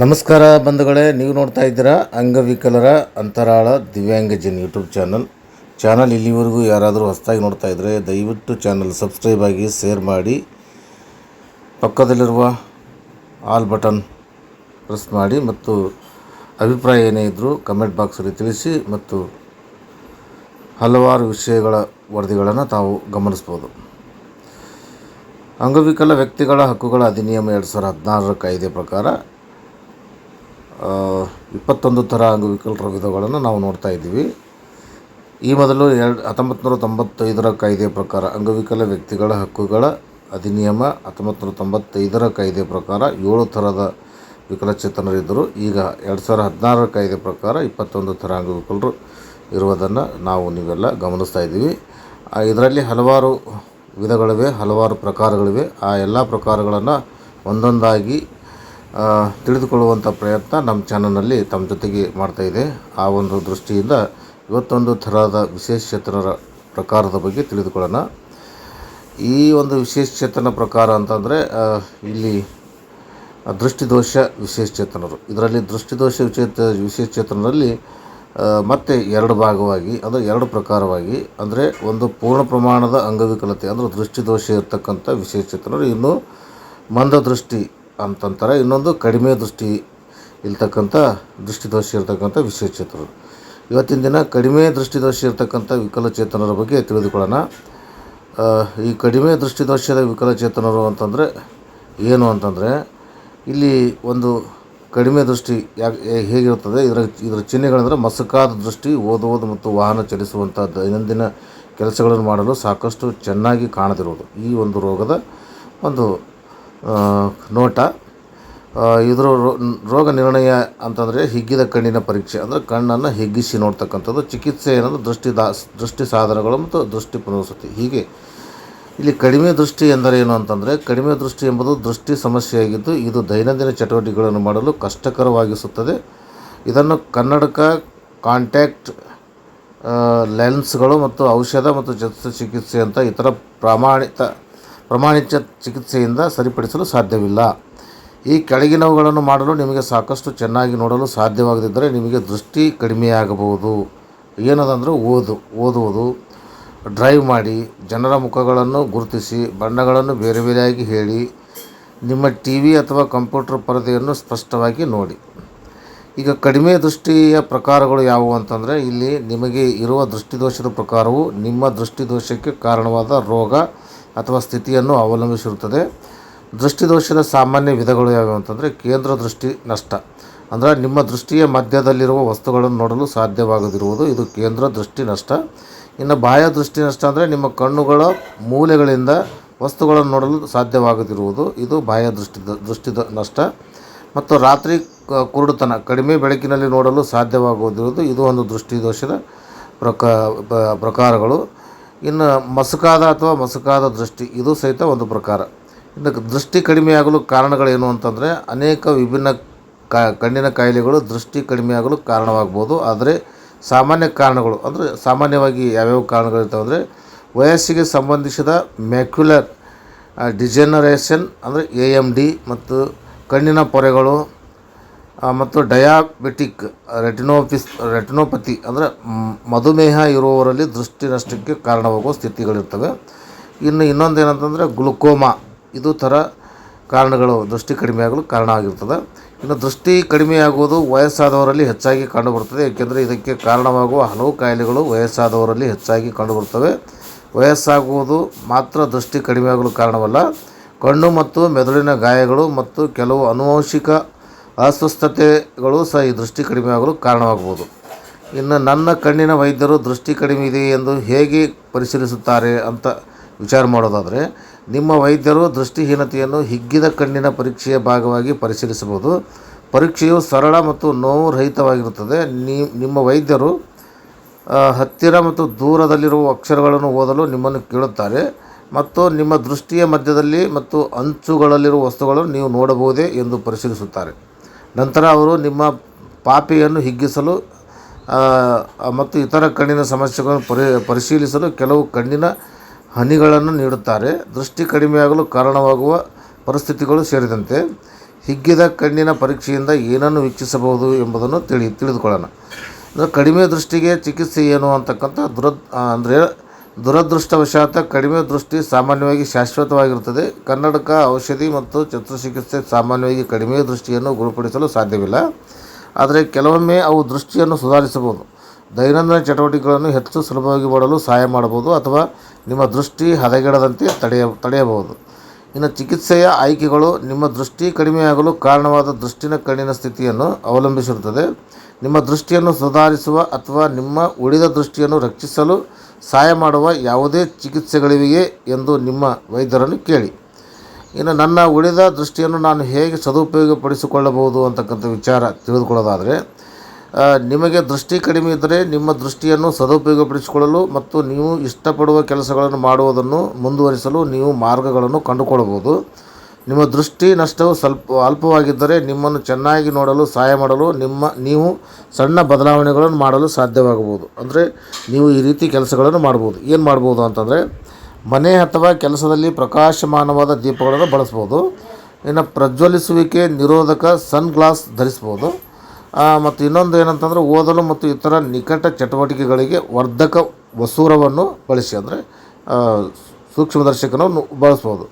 ನಮಸ್ಕಾರ ಬಂಧುಗಳೇ, ನೀವು ನೋಡ್ತಾ ಇದ್ದೀರಾ ಅಂಗವಿಕಲರ ಅಂತರಾಳ ದಿವ್ಯಾಂಗಜನ್ ಯೂಟ್ಯೂಬ್ ಚಾನಲ್. ಚಾನಲ್ ಇಲ್ಲಿವರೆಗೂ ಯಾರಾದರೂ ಹೊಸದಾಗಿ ನೋಡ್ತಾ ಇದ್ದರೆ ದಯವಿಟ್ಟು ಚಾನಲ್ ಸಬ್ಸ್ಕ್ರೈಬ್ ಆಗಿ, ಶೇರ್ ಮಾಡಿ, ಪಕ್ಕದಲ್ಲಿರುವ ಆಲ್ ಬಟನ್ ಪ್ರೆಸ್ ಮಾಡಿ ಮತ್ತು ಅಭಿಪ್ರಾಯ ಏನೇ ಇದ್ದರೂ ಕಮೆಂಟ್ ಬಾಕ್ಸಲ್ಲಿ ತಿಳಿಸಿ ಮತ್ತು ಹಲವಾರು ವಿಷಯಗಳ ವರದಿಗಳನ್ನು ತಾವು ಗಮನಿಸ್ಬೋದು. ಅಂಗವಿಕಲ ವ್ಯಕ್ತಿಗಳ ಹಕ್ಕುಗಳ ಅಧಿನಿಯಮ ಎರಡು ಸಾವಿರದ ಹದಿನಾರರ ಕಾಯ್ದೆ ಪ್ರಕಾರ ಇಪ್ಪತ್ತೊಂದು ಥರ ಅಂಗವಿಕಲರ ವಿಧಗಳನ್ನು ನಾವು ನೋಡ್ತಾ ಇದ್ದೀವಿ. ಈ ಮೊದಲು ಎರಡು ಹತ್ತೊಂಬತ್ತು ತೊಂಬತ್ತೈದರ ಕಾಯ್ದೆ ಪ್ರಕಾರ ಅಂಗವಿಕಲ ವ್ಯಕ್ತಿಗಳ ಹಕ್ಕುಗಳ ಅಧಿನಿಯಮ ಹತ್ತೊಂಬತ್ತು ನೂರ ತೊಂಬತ್ತೈದರ ಕಾಯ್ದೆ ಪ್ರಕಾರ ಏಳು ಥರದ ವಿಕಲಚೇತನರಿದ್ದರು. ಈಗ ಎರಡು ಸಾವಿರದ ಹದಿನಾರರ ಕಾಯ್ದೆ ಪ್ರಕಾರ ಇಪ್ಪತ್ತೊಂದು ಥರ ಅಂಗವಿಕಲರು ಇರುವುದನ್ನು ನಾವು ನೀವೆಲ್ಲ ಗಮನಿಸ್ತಾ ಇದ್ದೀವಿ. ಇದರಲ್ಲಿ ಹಲವಾರು ವಿಧಗಳಿವೆ, ಹಲವಾರು ಪ್ರಕಾರಗಳಿವೆ. ಆ, ಎಲ್ಲ ಪ್ರಕಾರಗಳನ್ನು ಒಂದೊಂದಾಗಿ ತಿಳಿದುಕೊಳ್ಳುವಂಥ ಪ್ರಯತ್ನ ನಮ್ಮ ಚಾನಲ್ನಲ್ಲಿ ತಮ್ಮ ಜೊತೆಗೆ ಮಾಡ್ತಾಯಿದೆ ಆ ಒಂದು ದೃಷ್ಟಿಯಿಂದ ಇವತ್ತೊಂದು ಥರದ ವಿಶೇಷಚೇತನರ ಪ್ರಕಾರದ ಬಗ್ಗೆ ತಿಳಿದುಕೊಳ್ಳೋಣ. ಈ ಒಂದು ವಿಶೇಷ ಚೇತನ ಪ್ರಕಾರ ಅಂತಂದರೆ ಇಲ್ಲಿ ದೃಷ್ಟಿದೋಷ ವಿಶೇಷಚೇತನರು ಇದರಲ್ಲಿ ದೃಷ್ಟಿದೋಷ ವಿಚೇತ ವಿಶೇಷ ಚೇತನದಲ್ಲಿ ಮತ್ತೆ ಎರಡು ಭಾಗವಾಗಿ, ಅಂದರೆ ಎರಡು ಪ್ರಕಾರವಾಗಿ, ಅಂದರೆ ಒಂದು ಪೂರ್ಣ ಪ್ರಮಾಣದ ಅಂಗವಿಕಲತೆ, ಅಂದರೆ ದೃಷ್ಟಿದೋಷ ಇರತಕ್ಕಂಥ ವಿಶೇಷಚೇತನರು ಇನ್ನು ಮಂದದೃಷ್ಟಿ ಅಂತಂತಾರೆ. ಇನ್ನೊಂದು ಕಡಿಮೆ ದೃಷ್ಟಿ ಇರ್ತಕ್ಕಂಥ ದೃಷ್ಟಿದೋಷ ಇರತಕ್ಕಂಥ ವಿಶೇಷಚೇತನರು ಇವತ್ತಿನ ದಿನ ಕಡಿಮೆ ದೃಷ್ಟಿದೋಷ ಇರತಕ್ಕಂಥ ವಿಕಲಚೇತನರ ಬಗ್ಗೆ ತಿಳಿದುಕೊಳ್ಳೋಣ. ಈ ಕಡಿಮೆ ದೃಷ್ಟಿದೋಷದ ವಿಕಲಚೇತನರು ಅಂತಂದರೆ ಏನು ಅಂತಂದರೆ, ಇಲ್ಲಿ ಒಂದು ಕಡಿಮೆ ದೃಷ್ಟಿ ಯಾಕೆ ಹೇಗಿರುತ್ತದೆ? ಇದರ ಇದರ ಚಿಹ್ನೆಗಳಂದರೆ ಮಸಕಾದ ದೃಷ್ಟಿ, ಓದುವುದು ಮತ್ತು ವಾಹನ ಚಲಿಸುವಂಥ ದೈನಂದಿನ ಕೆಲಸಗಳನ್ನು ಮಾಡಲು ಸಾಕಷ್ಟು ಚೆನ್ನಾಗಿ ಕಾಣದಿರುವುದು. ಈ ಒಂದು ರೋಗದ ಒಂದು ನೋಟ. ಇದರ ರೋಗ ನಿರ್ಣಯ ಅಂತಂದರೆ ಹಿಗ್ಗಿದ ಕಣ್ಣಿನ ಪರೀಕ್ಷೆ, ಅಂದರೆ ಕಣ್ಣನ್ನು ಹಿಗ್ಗಿಸಿ ನೋಡ್ತಕ್ಕಂಥದ್ದು, ಚಿಕಿತ್ಸೆ ಏನಂದ್ರೆ ದೃಷ್ಟಿ ದಾ ದೃಷ್ಟಿ ಸಾಧನಗಳು ಮತ್ತು ದೃಷ್ಟಿ ಪುನರ್ವಸತಿ. ಹೀಗೆ ಇಲ್ಲಿ ಕಡಿಮೆ ದೃಷ್ಟಿ ಎಂದರೇನು ಅಂತಂದರೆ, ಕಡಿಮೆ ದೃಷ್ಟಿ ಎಂಬುದು ದೃಷ್ಟಿ ಸಮಸ್ಯೆಯಾಗಿದ್ದು, ಇದು ದೈನಂದಿನ ಚಟುವಟಿಕೆಗಳನ್ನು ಮಾಡಲು ಕಷ್ಟಕರವಾಗಿಸುತ್ತದೆ. ಇದನ್ನು ಕನ್ನಡಕ ಕಾಂಟ್ಯಾಕ್ಟ್ ಲೆನ್ಸ್ಗಳು ಮತ್ತು ಔಷಧ ಮತ್ತು ಚಿಕಿತ್ಸೆ ಅಂತ ಇತರ ಪ್ರಮಾಣಿತ ಪ್ರಮಾಣಿತ ಚಿಕಿತ್ಸೆಯಿಂದ ಸರಿಪಡಿಸಲು ಸಾಧ್ಯವಿಲ್ಲ. ಈ ಕೆಳಗಿನವುಗಳನ್ನು ಮಾಡಲು ನಿಮಗೆ ಸಾಕಷ್ಟು ಚೆನ್ನಾಗಿ ನೋಡಲು ಸಾಧ್ಯವಾಗದಿದ್ದರೆ ನಿಮಗೆ ದೃಷ್ಟಿ ಕಡಿಮೆಯಾಗಬಹುದು. ಏನದಂದರೆ ಓದು, ಓದುವುದು. ಡ್ರೈವ್ ಮಾಡಿ, ಜನರ ಮುಖಗಳನ್ನು ಗುರುತಿಸಿ, ಬಣ್ಣಗಳನ್ನು ಬೇರೆ ಬೇರೆಯಾಗಿ ಹೇಳಿ, ನಿಮ್ಮ ಟಿ ವಿ ಅಥವಾ ಕಂಪ್ಯೂಟರ್ ಪರದೆಯನ್ನು ಸ್ಪಷ್ಟವಾಗಿ ನೋಡಿ. ಈಗ ಕಡಿಮೆ ದೃಷ್ಟಿಯ ಪ್ರಕಾರಗಳು ಯಾವುವು ಅಂತಂದರೆ, ಇಲ್ಲಿ ನಿಮಗೆ ಇರುವ ದೃಷ್ಟಿದೋಷದ ಪ್ರಕಾರವು ನಿಮ್ಮ ದೃಷ್ಟಿದೋಷಕ್ಕೆ ಕಾರಣವಾದ ರೋಗ ಅಥವಾ ಸ್ಥಿತಿಯನ್ನು ಅವಲಂಬಿಸಿರುತ್ತದೆ. ದೃಷ್ಟಿದೋಷದ ಸಾಮಾನ್ಯ ವಿಧಗಳು ಯಾವುವು ಅಂತಂದರೆ ಕೇಂದ್ರ ದೃಷ್ಟಿ ನಷ್ಟ. ಅಂದರೆ ನಿಮ್ಮ ದೃಷ್ಟಿಯ ಮಧ್ಯದಲ್ಲಿರುವ ವಸ್ತುಗಳನ್ನು ನೋಡಲು ಸಾಧ್ಯವಾಗದಿರುವುದು. ಇದು ಕೇಂದ್ರ ದೃಷ್ಟಿ ನಷ್ಟ. ಇನ್ನು ಬಾಹ್ಯ ದೃಷ್ಟಿ ನಷ್ಟ ಅಂದರೆ ನಿಮ್ಮ ಕಣ್ಣುಗಳ ಮೂಲೆಗಳಿಂದ ವಸ್ತುಗಳನ್ನು ನೋಡಲು ಸಾಧ್ಯವಾಗದಿರುವುದು. ಇದು ಬಾಹ್ಯ ದೃಷ್ಟಿ ದೃಷ್ಟಿ ನಷ್ಟ. ಮತ್ತು ರಾತ್ರಿ ಕುರುಡುತನ, ಕಡಿಮೆ ಬೆಳಕಿನಲ್ಲಿ ನೋಡಲು ಸಾಧ್ಯವಾಗುವುದಿರುವುದು. ಇದು ಒಂದು ದೃಷ್ಟಿದೋಷದ ಪ್ರಕಾ ಪ್ರಕಾರಗಳು. ಇನ್ನು ಮಸುಕಾದ ಅಥವಾ ಮಸುಕಾದ ದೃಷ್ಟಿ, ಇದು ಸಹಿತ ಒಂದು ಪ್ರಕಾರ. ಇನ್ನು ದೃಷ್ಟಿ ಕಡಿಮೆಯಾಗಲು ಕಾರಣಗಳೇನು ಅಂತಂದರೆ, ಅನೇಕ ವಿಭಿನ್ನ ಕಣ್ಣಿನ ಕಾಯಿಲೆಗಳು ದೃಷ್ಟಿ ಕಡಿಮೆಯಾಗಲು ಕಾರಣವಾಗ್ಬೋದು. ಆದರೆ ಸಾಮಾನ್ಯ ಕಾರಣಗಳು, ಅಂದರೆ ಸಾಮಾನ್ಯವಾಗಿ ಯಾವ್ಯಾವ ಕಾರಣಗಳಿರ್ತಾವೆ ಅಂದರೆ, ವಯಸ್ಸಿಗೆ ಸಂಬಂಧಿಸಿದ ಮ್ಯಾಕ್ಯುಲರ್ ಡಿಜೆನರೇಷನ್, ಅಂದರೆ ಎ ಎಂ ಡಿ ಮತ್ತು ಕಣ್ಣಿನ ಪೊರೆಗಳು ಮತ್ತು ಡಯಾಬಿಟಿಕ್ ರೆಟಿನೋಪಿಸ್ ರೆಟಿನೋಪತಿ, ಅಂದರೆ ಮಧುಮೇಹ ಇರುವವರಲ್ಲಿ ದೃಷ್ಟಿ ನಷ್ಟಕ್ಕೆ ಕಾರಣವಾಗುವ ಸ್ಥಿತಿಗಳಿರ್ತವೆ. ಇನ್ನು ಇನ್ನೊಂದು ಏನಂತಂದರೆ ಗ್ಲುಕೋಮಾ, ಇದು ಥರ ಕಾರಣಗಳು, ದೃಷ್ಟಿ ಕಡಿಮೆಯಾಗಲು ಕಾರಣ ಆಗಿರ್ತದೆ. ಇನ್ನು ದೃಷ್ಟಿ ಕಡಿಮೆಯಾಗುವುದು ವಯಸ್ಸಾದವರಲ್ಲಿ ಹೆಚ್ಚಾಗಿ ಕಂಡುಬರುತ್ತದೆ, ಏಕೆಂದರೆ ಇದಕ್ಕೆ ಕಾರಣವಾಗುವ ಹಲವು ಕಾಯಿಲೆಗಳು ವಯಸ್ಸಾದವರಲ್ಲಿ ಹೆಚ್ಚಾಗಿ ಕಂಡುಬರುತ್ತವೆ. ವಯಸ್ಸಾಗುವುದು ಮಾತ್ರ ದೃಷ್ಟಿ ಕಡಿಮೆಯಾಗಲು ಕಾರಣವಲ್ಲ. ಕಣ್ಣು ಮತ್ತು ಮೆದುಳಿನ ಗಾಯಗಳು ಮತ್ತು ಕೆಲವು ಆನುವಂಶಿಕ ಅಸ್ವಸ್ಥತೆಗಳು ಸಹ ಈ ದೃಷ್ಟಿ ಕಡಿಮೆಯಾಗಲು ಕಾರಣವಾಗಬಹುದು. ಇನ್ನು ನನ್ನ ಕಣ್ಣಿನ ವೈದ್ಯರು ದೃಷ್ಟಿ ಕಡಿಮೆ ಇದೆ ಎಂದು ಹೇಗೆ ಪರಿಶೀಲಿಸುತ್ತಾರೆ ಅಂತ ವಿಚಾರ ಮಾಡೋದಾದರೆ, ನಿಮ್ಮ ವೈದ್ಯರು ದೃಷ್ಟಿಹೀನತೆಯನ್ನು ಹಿಗ್ಗಿದ ಕಣ್ಣಿನ ಪರೀಕ್ಷೆಯ ಭಾಗವಾಗಿ ಪರಿಶೀಲಿಸಬಹುದು. ಪರೀಕ್ಷೆಯು ಸರಳ ಮತ್ತು ನೋವು ರಹಿತವಾಗಿರುತ್ತದೆ. ನಿಮ್ಮ ವೈದ್ಯರು ಹತ್ತಿರ ಮತ್ತು ದೂರದಲ್ಲಿರುವ ಅಕ್ಷರಗಳನ್ನು ಓದಲು ನಿಮ್ಮನ್ನು ಕೇಳುತ್ತಾರೆ ಮತ್ತು ನಿಮ್ಮ ದೃಷ್ಟಿಯ ಮಧ್ಯದಲ್ಲಿ ಮತ್ತು ಅಂಚುಗಳಲ್ಲಿರುವ ವಸ್ತುಗಳನ್ನು ನೀವು ನೋಡಬಹುದೇ ಎಂದು ಪರಿಶೀಲಿಸುತ್ತಾರೆ. ನಂತರ ಅವರು ನಿಮ್ಮ ಪಾಪಿಯನ್ನು ಹಿಗ್ಗಿಸಲು ಮತ್ತು ಇತರ ಕಣ್ಣಿನ ಸಮಸ್ಯೆಗಳನ್ನು ಪರಿ, ಪರಿಶೀಲಿಸಲು ಕೆಲವು ಕಣ್ಣಿನ ಹನಿಗಳನ್ನು ನೀಡುತ್ತಾರೆ. ದೃಷ್ಟಿ ಕಡಿಮೆಯಾಗಲು ಕಾರಣವಾಗುವ ಪರಿಸ್ಥಿತಿಗಳು ಸೇರಿದಂತೆ ಹಿಗ್ಗಿದ ಕಣ್ಣಿನ ಪರೀಕ್ಷೆಯಿಂದ ಏನನ್ನು ವೀಕ್ಷಿಸಬಹುದು ಎಂಬುದನ್ನು ತಿಳಿ, ತಿಳಿದುಕೊಳ್ಳೋಣ. ಕಡಿಮೆ ದೃಷ್ಟಿಗೆ ಚಿಕಿತ್ಸೆ ಏನು ಅಂತಕ್ಕಂಥ ದುರದ್ ಅಂದರೆ ದುರದೃಷ್ಟವಶಾತ್ ಕಡಿಮೆ ದೃಷ್ಟಿ ಸಾಮಾನ್ಯವಾಗಿ ಶಾಶ್ವತವಾಗಿರುತ್ತದೆ. ಕನ್ನಡಕ ಔಷಧಿ ಮತ್ತು ಶಸ್ತ್ರಚಿಕಿತ್ಸೆ ಸಾಮಾನ್ಯವಾಗಿ ಕಡಿಮೆ ದೃಷ್ಟಿಯನ್ನು ಗುಣಪಡಿಸಲು ಸಾಧ್ಯವಿಲ್ಲ. ಆದರೆ ಕೆಲವೊಮ್ಮೆ ಅವು ದೃಷ್ಟಿಯನ್ನು ಸುಧಾರಿಸಬಹುದು. ದೈನಂದಿನ ಚಟುವಟಿಕೆಗಳನ್ನು ಹೆಚ್ಚು ಸುಲಭವಾಗಿ ಮಾಡಲು ಸಹಾಯ ಮಾಡಬಹುದು ಅಥವಾ ನಿಮ್ಮ ದೃಷ್ಟಿ ಹದಗೆಡದಂತೆ ತಡೆಯ, ತಡೆಯಬಹುದು. ಇನ್ನು ಚಿಕಿತ್ಸೆಯ ಆಯ್ಕೆಗಳು ನಿಮ್ಮ ದೃಷ್ಟಿ ಕಡಿಮೆಯಾಗಲು ಕಾರಣವಾದ ದೃಷ್ಟಿನ ಕಣ್ಣಿನ ಸ್ಥಿತಿಯನ್ನು ಅವಲಂಬಿಸಿರುತ್ತದೆ. ನಿಮ್ಮ ದೃಷ್ಟಿಯನ್ನು ಸುಧಾರಿಸುವ ಅಥವಾ ನಿಮ್ಮ ಉಳಿದ ದೃಷ್ಟಿಯನ್ನು ರಕ್ಷಿಸಲು ಸಹಾಯ ಮಾಡುವ ಯಾವುದೇ ಚಿಕಿತ್ಸೆಗಳಿವೆಯೇ ಎಂದು ನಿಮ್ಮ ವೈದ್ಯರನ್ನು ಕೇಳಿ. ಇನ್ನು ನನ್ನ ಉಳಿದ ದೃಷ್ಟಿಯನ್ನು ನಾನು ಹೇಗೆ ಸದುಪಯೋಗಪಡಿಸಿಕೊಳ್ಳಬಹುದು ಅಂತಕ್ಕಂಥ ವಿಚಾರ ತಿಳಿದುಕೊಳ್ಳೋದಾದರೆ ನಿಮಗೆ ದೃಷ್ಟಿ ಕಡಿಮೆ ಇದ್ದರೆ ನಿಮ್ಮ ದೃಷ್ಟಿಯನ್ನು ಸದುಪಯೋಗಪಡಿಸಿಕೊಳ್ಳಲು ಮತ್ತು ನೀವು ಇಷ್ಟಪಡುವ ಕೆಲಸಗಳನ್ನು ಮಾಡುವುದನ್ನು ಮುಂದುವರಿಸಲು ನೀವು ಮಾರ್ಗಗಳನ್ನು ಕಂಡುಕೊಳ್ಳಬಹುದು. ನಿಮ್ಮ ದೃಷ್ಟಿ ನಷ್ಟವು ಸ್ವಲ್ಪ ಅಲ್ಪವಾಗಿದ್ದರೆ ನಿಮ್ಮನ್ನು ಚೆನ್ನಾಗಿ ನೋಡಲು, ಸಹಾಯ ಮಾಡಲು ನಿಮ್ಮ, ನೀವು ಸಣ್ಣ ಬದಲಾವಣೆಗಳನ್ನು ಮಾಡಲು ಸಾಧ್ಯವಾಗಬಹುದು. ಅಂದರೆ ನೀವು ಈ ರೀತಿ ಕೆಲಸಗಳನ್ನು ಮಾಡ್ಬೋದು. ಏನು ಮಾಡ್ಬೋದು ಅಂತಂದರೆ ಮನೆ ಅಥವಾ ಕೆಲಸದಲ್ಲಿ ಪ್ರಕಾಶಮಾನವಾದ ದೀಪಗಳನ್ನು ಬಳಸ್ಬೋದು. ಇನ್ನು ಪ್ರಜ್ವಲಿಸುವಿಕೆ ನಿರೋಧಕ ಸನ್ ಗ್ಲಾಸ್ ಧರಿಸ್ಬೋದು. ಮತ್ತು ಇನ್ನೊಂದು ಏನಂತಂದರೆ ಓದಲು ಮತ್ತು ಇತರ ನಿಕಟ ಚಟುವಟಿಕೆಗಳಿಗೆ ವರ್ಧಕ ವಸೂರವನ್ನು ಬಳಸಿ ಅಂದರೆ ಸೂಕ್ಷ್ಮದರ್ಶಕವನ್ನು ಬಳಸ್ಬೋದು.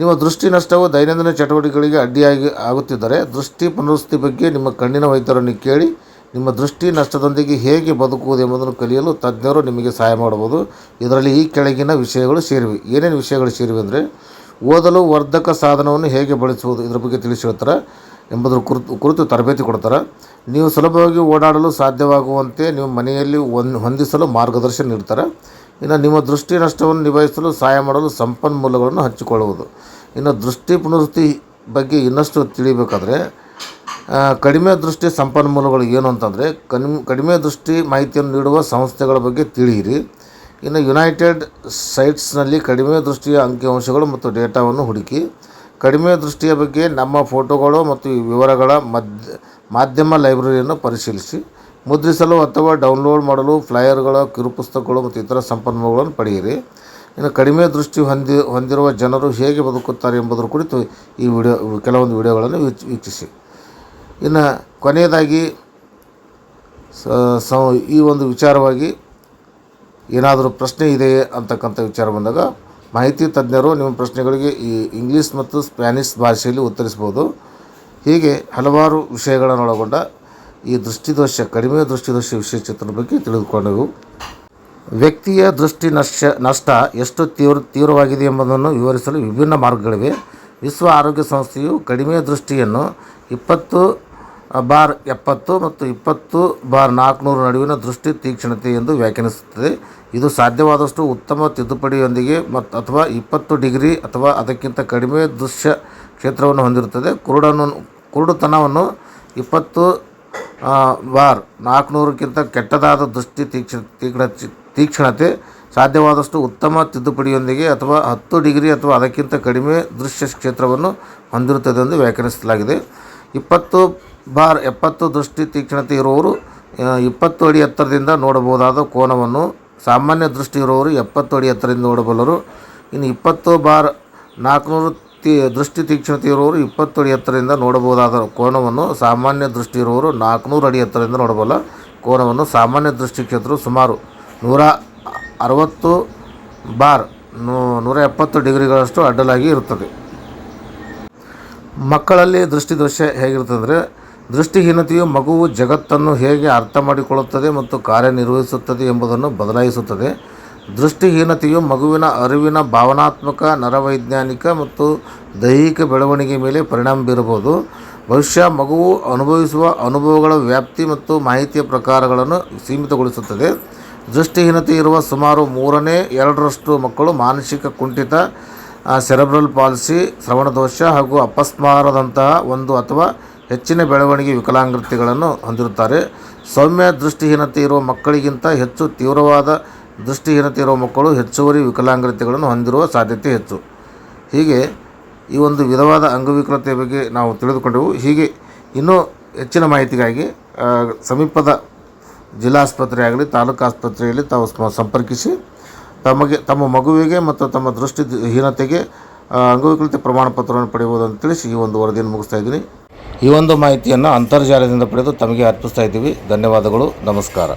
ನಿಮ್ಮ ದೃಷ್ಟಿ ನಷ್ಟವು ದೈನಂದಿನ ಚಟುವಟಿಕೆಗಳಿಗೆ ಅಡ್ಡಿಯಾಗಿ ಆಗುತ್ತಿದ್ದರೆ, ದೃಷ್ಟಿ ಪುನರ್ವಸ್ತಿ ಬಗ್ಗೆ ನಿಮ್ಮ ಕಣ್ಣಿನ ವೈದ್ಯರನ್ನು ಕೇಳಿ, ನಿಮ್ಮ ದೃಷ್ಟಿ ನಷ್ಟದೊಂದಿಗೆ ಹೇಗೆ ಬದುಕುವುದು ಎಂಬುದನ್ನು ಕಲಿಯಲು ತಜ್ಞರು ನಿಮಗೆ ಸಹಾಯ ಮಾಡಬಹುದು. ಇದರಲ್ಲಿ ಈ ಕೆಳಗಿನ ವಿಷಯಗಳು ಸೇರಿವೆ. ಏನೇನು ವಿಷಯಗಳು ಸೇರಿವೆ ಅಂದರೆ, ಓದಲು ವರ್ಧಕ ಸಾಧನವನ್ನು ಹೇಗೆ ಬಳಸುವುದು? ಇದರ ಬಗ್ಗೆ ತಿಳಿಸಿ ಹೇಳ್ತಾರೆ? ಎಂಬುದರ ಕುರಿತು ಕುರಿತು ತರಬೇತಿ ಕೊಡ್ತಾರೆ. ನೀವು ಸುಲಭವಾಗಿ ಓಡಾಡಲು ಸಾಧ್ಯವಾಗುವಂತೆ ನೀವು ಮನೆಯಲ್ಲಿ ಒಂದು ಹೊಂದಿಸಲು ಮಾರ್ಗದರ್ಶನ ನೀಡ್ತಾರೆ. ಇನ್ನು ನಿಮ್ಮ ದೃಷ್ಟಿ ನಷ್ಟವನ್ನು ನಿಭಾಯಿಸಲು ಸಹಾಯ ಮಾಡಲು ಸಂಪನ್ಮೂಲಗಳನ್ನು ಹಂಚಿಕೊಳ್ಳುವುದು. ಇನ್ನು ದೃಷ್ಟಿ ಪುನರುತ್ತಿ ಬಗ್ಗೆ ಇನ್ನಷ್ಟು ತಿಳಿಬೇಕಾದ್ರೆ ಕಡಿಮೆ ದೃಷ್ಟಿ ಸಂಪನ್ಮೂಲಗಳು ಏನು ಅಂತಂದರೆ ಕಡಿಮೆ ಕಡಿಮೆ ದೃಷ್ಟಿ ಮಾಹಿತಿಯನ್ನು ನೀಡುವ ಸಂಸ್ಥೆಗಳ ಬಗ್ಗೆ ತಿಳಿಯಿರಿ. ಇನ್ನು ಯುನೈಟೆಡ್ ಸೈಟ್ಸ್ನಲ್ಲಿ ಕಡಿಮೆ ದೃಷ್ಟಿಯ ಅಂಕಿಅಂಶಗಳು ಮತ್ತು ಡೇಟಾವನ್ನು ಹುಡುಕಿ ಕಡಿಮೆ ದೃಷ್ಟಿಯ ಬಗ್ಗೆ ನಮ್ಮ ಫೋಟೋಗಳು ಮತ್ತು ವಿವರಗಳ ಮಧ್ಯ ಮಾಧ್ಯಮ ಲೈಬ್ರರಿಯನ್ನು ಪರಿಶೀಲಿಸಿ, ಮುದ್ರಿಸಲು ಅಥವಾ ಡೌನ್ಲೋಡ್ ಮಾಡಲು ಫ್ಲೈಯರ್ಗಳ, ಕಿರುಪುಸ್ತಕಗಳು ಮತ್ತು ಇತರ ಸಂಪನ್ಮೂಲಗಳನ್ನು ಪಡೆಯಿರಿ. ಇನ್ನು ಕಡಿಮೆ ದೃಷ್ಟಿ ಹೊಂದಿ, ಹೊಂದಿರುವ ಜನರು ಹೇಗೆ ಬದುಕುತ್ತಾರೆ ಎಂಬುದರ ಕುರಿತು ಈ ವಿಡಿಯೋ, ಕೆಲವೊಂದು ವಿಡಿಯೋಗಳನ್ನು ವೀಕ್ಷ- ವೀಕ್ಷಿಸಿ. ಇನ್ನು ಕೊನೆಯದಾಗಿ ಈ ಒಂದು ವಿಚಾರವಾಗಿ ಏನಾದರೂ ಪ್ರಶ್ನೆ ಇದೆಯೇ ಅಂತಕ್ಕಂಥ ವಿಚಾರ ಬಂದಾಗ ಮಾಹಿತಿ ತಜ್ಞರು ನಿಮ್ಮ ಪ್ರಶ್ನೆಗಳಿಗೆ ಈ ಇಂಗ್ಲೀಷ್ ಮತ್ತು ಸ್ಪ್ಯಾನಿಷ್ ಭಾಷೆಯಲ್ಲಿ ಉತ್ತರಿಸ್ಬೋದು ಹೀಗೆ ಹಲವಾರು ವಿಷಯಗಳನ್ನೊಳಗೊಂಡ ಈ ದೃಷ್ಟಿದೋಷ, ಕಡಿಮೆ ದೃಷ್ಟಿದೋಷ ವಿಷಯ ಚಿತ್ರದ ಬಗ್ಗೆ ತಿಳಿದುಕೊಂಡೆವು. ವ್ಯಕ್ತಿಯ ದೃಷ್ಟಿ ನಷ್ಟ ನಷ್ಟ ಎಷ್ಟು ತೀವ್ರ, ತೀವ್ರವಾಗಿದೆ ಎಂಬುದನ್ನು ವಿವರಿಸಲು ವಿಭಿನ್ನ ಮಾರ್ಗಗಳಿವೆ. ವಿಶ್ವ ಆರೋಗ್ಯ ಸಂಸ್ಥೆಯು ಕಡಿಮೆ ದೃಷ್ಟಿಯನ್ನು ಇಪ್ಪತ್ತು ಬಾರ್ ಎಪ್ಪತ್ತು ಮತ್ತು ಇಪ್ಪತ್ತು ಬಾರ್ ನಾಲ್ಕುನೂರು ನಡುವಿನ ದೃಷ್ಟಿ ತೀಕ್ಷ್ಣತೆ ಎಂದು ವ್ಯಾಖ್ಯಾನಿಸುತ್ತದೆ. ಇದು ಸಾಧ್ಯವಾದಷ್ಟು ಉತ್ತಮ ತಿದ್ದುಪಡಿಯೊಂದಿಗೆ ಮತ್ತು ಅಥವಾ ಇಪ್ಪತ್ತು ಡಿಗ್ರಿ ಅಥವಾ ಅದಕ್ಕಿಂತ ಕಡಿಮೆ ದೃಶ್ಯ ಕ್ಷೇತ್ರವನ್ನು ಹೊಂದಿರುತ್ತದೆ. ಕುರುಡನ್ನು ಕುರುಡುತನವನ್ನು ಇಪ್ಪತ್ತು ಬಾರ್ ನಾಲ್ಕುನೂರಕ್ಕಿಂತ ಕೆಟ್ಟದಾದ ದೃಷ್ಟಿ ತೀಕ್ಷ, ತೀಕ್ಷ್ಣ, ತೀಕ್ಷ್ಣತೆ ಸಾಧ್ಯವಾದಷ್ಟು ಉತ್ತಮ ತಿದ್ದುಪಡಿಯೊಂದಿಗೆ ಅಥವಾ ಹತ್ತು ಡಿಗ್ರಿ ಅಥವಾ ಅದಕ್ಕಿಂತ ಕಡಿಮೆ ದೃಶ್ಯ ಕ್ಷೇತ್ರವನ್ನು ಹೊಂದಿರುತ್ತದೆ ಎಂದು ವ್ಯಾಖ್ಯಾನಿಸಲಾಗಿದೆ. ಇಪ್ಪತ್ತು ಬಾರ್ ಎಪ್ಪತ್ತು ದೃಷ್ಟಿ ತೀಕ್ಷ್ಣತೆ ಇರುವವರು ಇಪ್ಪತ್ತು ಅಡಿ ಎತ್ತರದಿಂದ ನೋಡಬಹುದಾದ ಕೋನವನ್ನು ಸಾಮಾನ್ಯ ದೃಷ್ಟಿ ಇರುವವರು ಎಪ್ಪತ್ತು ಅಡಿ ಎತ್ತರದಿಂದ ನೋಡಬಲ್ಲರು ಇನ್ನು ಇಪ್ಪತ್ತು ಬಾರ್ ನಾಲ್ಕುನೂರು ತಿ ದೃಷ್ಟಿ ತೀಕ್ಷ್ಣತೆ ಇರುವವರು ಇಪ್ಪತ್ತು ಅಡಿ ಎತ್ತರದಿಂದ ನೋಡಬಹುದಾದ ಕೋನವನ್ನು ಸಾಮಾನ್ಯ ದೃಷ್ಟಿ ಇರುವವರು ನಾಲ್ಕುನೂರು ಅಡಿ ಎತ್ತರದಿಂದ ನೋಡಬಲ್ಲ ಕೋನವನ್ನು ಸಾಮಾನ್ಯ ದೃಷ್ಟಿ ಕ್ಷೇತ್ರವು ಸುಮಾರು ನೂರ ಅರವತ್ತು ಬಾರ್ ನೂರ ಎಪ್ಪತ್ತು ಡಿಗ್ರಿಗಳಷ್ಟು ಅಡ್ಡಲಾಗಿ ಇರುತ್ತದೆ. ಮಕ್ಕಳಲ್ಲಿ ದೃಷ್ಟಿದೋಷ ಹೇಗಿರುತ್ತದೆ ಅಂದರೆ ದೃಷ್ಟಿಹೀನತೆಯು ಮಗುವು ಜಗತ್ತನ್ನು ಹೇಗೆ ಅರ್ಥ ಮಾಡಿಕೊಳ್ಳುತ್ತದೆ ಮತ್ತು ಕಾರ್ಯನಿರ್ವಹಿಸುತ್ತದೆ ಎಂಬುದನ್ನು ಬದಲಾಯಿಸುತ್ತದೆ. ದೃಷ್ಟಿಹೀನತೆಯು ಮಗುವಿನ ಅರಿವಿನ ಭಾವನಾತ್ಮಕ, ನರವೈಜ್ಞಾನಿಕ ಮತ್ತು ದೈಹಿಕ ಬೆಳವಣಿಗೆ ಮೇಲೆ ಪರಿಣಾಮ ಬೀರಬಹುದು. ಭವಿಷ್ಯ ಮಗುವು ಅನುಭವಿಸುವ ಅನುಭವಗಳ ವ್ಯಾಪ್ತಿ ಮತ್ತು ಮಾಹಿತಿಯ ಪ್ರಕಾರಗಳನ್ನು ಸೀಮಿತಗೊಳಿಸುತ್ತದೆ. ದೃಷ್ಟಿಹೀನತೆ ಇರುವ ಸುಮಾರು ಮೂರನೇ ಎರಡರಷ್ಟು ಮಕ್ಕಳು ಮಾನಸಿಕ ಕುಂಠಿತ ಸೆರೆಬ್ರಲ್ ಪಾಲಿಸಿ, ಶ್ರವಣದೋಷ ಹಾಗೂ ಅಪಸ್ಮಾರದಂತಹ ಒಂದು ಅಥವಾ ಹೆಚ್ಚಿನ ಬೆಳವಣಿಗೆ ವಿಕಲಾಂಗತೆಗಳನ್ನು ಹೊಂದಿರುತ್ತಾರೆ. ಸೌಮ್ಯ ದೃಷ್ಟಿಹೀನತೆ ಇರುವ ಮಕ್ಕಳಿಗಿಂತ ಹೆಚ್ಚು ತೀವ್ರವಾದ ದೃಷ್ಟಿಹೀನತೆ ಇರುವ ಮಕ್ಕಳು ಹೆಚ್ಚುವರಿ ವಿಕಲಾಂಗತೆಗಳನ್ನು ಹೊಂದಿರುವ ಸಾಧ್ಯತೆ ಹೆಚ್ಚು. ಹೀಗೆ ಈ ಒಂದು ವಿಧವಾದ ಅಂಗವಿಕಲತೆ ಬಗ್ಗೆ ನಾವು ತಿಳಿದುಕೊಂಡೆವು. ಹೀಗೆ ಇನ್ನೂ ಹೆಚ್ಚಿನ ಮಾಹಿತಿಗಾಗಿ ಸಮೀಪದ ಜಿಲ್ಲಾಸ್ಪತ್ರೆ ಆಗಲಿ ತಾಲೂಕು ಆಸ್ಪತ್ರೆಯಲ್ಲಿ ತಾವು ಸಂಪರ್ಕಿಸಿ, ತಮಗೆ, ತಮ್ಮ ಮಗುವಿಗೆ ಮತ್ತು ತಮ್ಮ ದೃಷ್ಟಿ ಹೀನತೆಗೆ ಅಂಗವಿಕಲತೆ ಪ್ರಮಾಣ ಪತ್ರವನ್ನು ಪಡೆಯಬಹುದು ಅಂತ ತಿಳಿಸಿ ಈ ಒಂದು ವರದಿಯನ್ನು ಮುಗಿಸ್ತಾ ಇದ್ದೀನಿ. ಈ ಒಂದು ಮಾಹಿತಿಯನ್ನು ಅಂತರ್ಜಾಲದಿಂದ ಪಡೆದು ತಮಗೆ ಅರ್ಪಿಸ್ತಾ ಇದ್ದೀವಿ. ಧನ್ಯವಾದಗಳು. ನಮಸ್ಕಾರ.